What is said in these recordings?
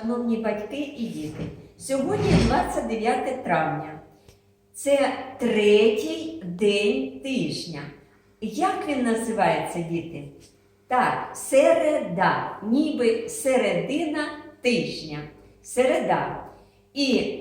Шановні батьки і діти, сьогодні 29 травня. Це третій день тижня. Як він називається, діти? Так, середа, ніби середина тижня. Середа. І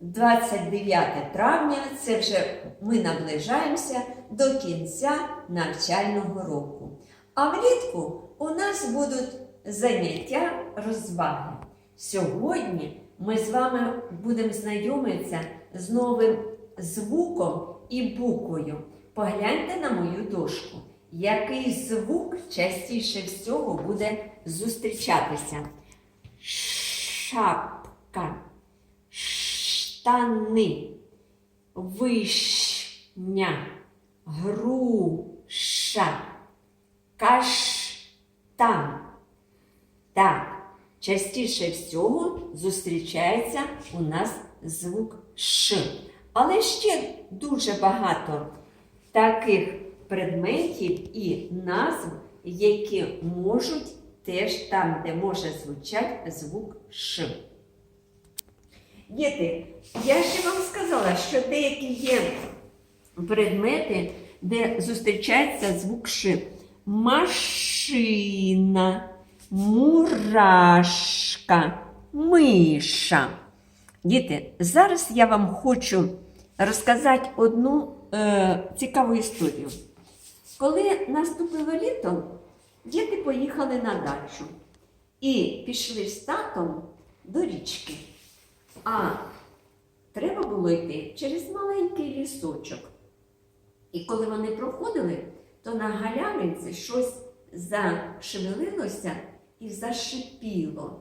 29 травня це вже ми наближаємося до кінця навчального року. А влітку у нас будуть заняття розваги. Сьогодні ми з вами будемо знайомитися з новим звуком і буквою. Погляньте на мою дошку. Який звук частіше всього буде зустрічатися? Шапка, штани, вишня, груша, каштан. Так, частіше всього зустрічається у нас звук Ш. Але ще дуже багато таких предметів і назв, які можуть теж там, де може звучати звук Ш. Діти, я ще вам сказала, що деякі є предмети, де зустрічається звук Ш. Машина, мурашка, миша. Діти, зараз я вам хочу розказати одну е, цікаву історію. Коли наступило літо, діти поїхали на дачу і пішли з татом до річки. А треба було йти через маленький лісочок. І коли вони проходили, то на галявинці щось зашевелилося і зашипіло.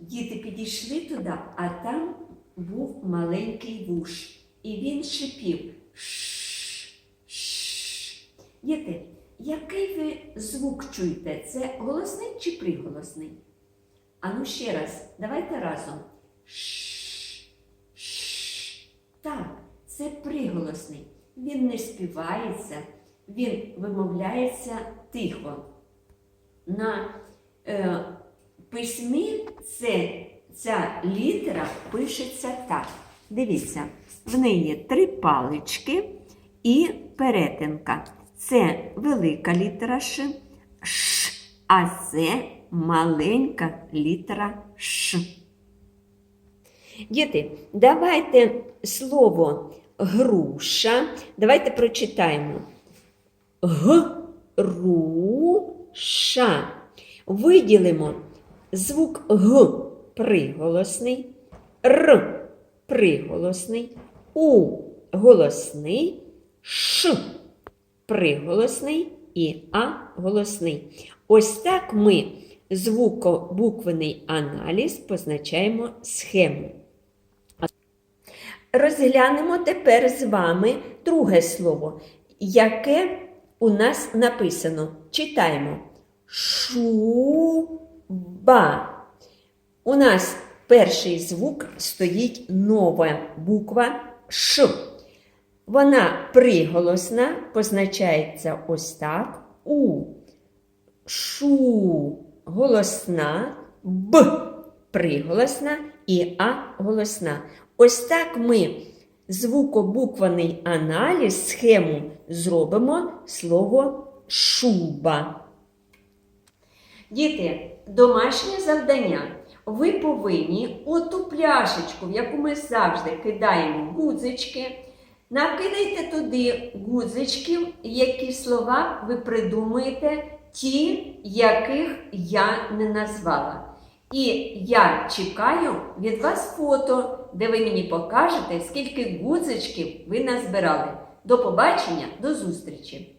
Діти підійшли туди, а там був маленький вуш. І він шипів. Шш, шш. Діти, який ви звук чуєте? Це голосний чи приголосний? Ану ще раз, давайте разом. Шш, шш. Так, це приголосний. Він не співається, він вимовляється тихо. На е, письмі це, ця літера пишеться так. Дивіться, в неї три палички і перетинка. Це велика літера Ш, Ш, а це маленька літера Ш. Діти, давайте слово груша. Давайте прочитаємо. Груша. Виділимо звук Г приголосний, Р приголосний, У голосний, Ш приголосний і А голосний. Ось так ми звукобуквений аналіз позначаємо схему. Розглянемо тепер з вами друге слово, яке у нас написано. Читаємо. Шуба. У нас перший звук стоїть нова буква Ш. Вона приголосна, позначається ось так. У. Шу голосна, Б приголосна і А голосна. Ось так ми звукобукваний аналіз, схему зробимо слово шуба. Діти, домашнє завдання. Ви повинні оту пляшечку, в яку ми завжди кидаємо гудзички, накидайте туди гудзичків, які слова ви придумаєте, ті, яких я не назвала. І я чекаю від вас фото, де ви мені покажете, скільки гудзичків ви назбирали. До побачення, до зустрічі!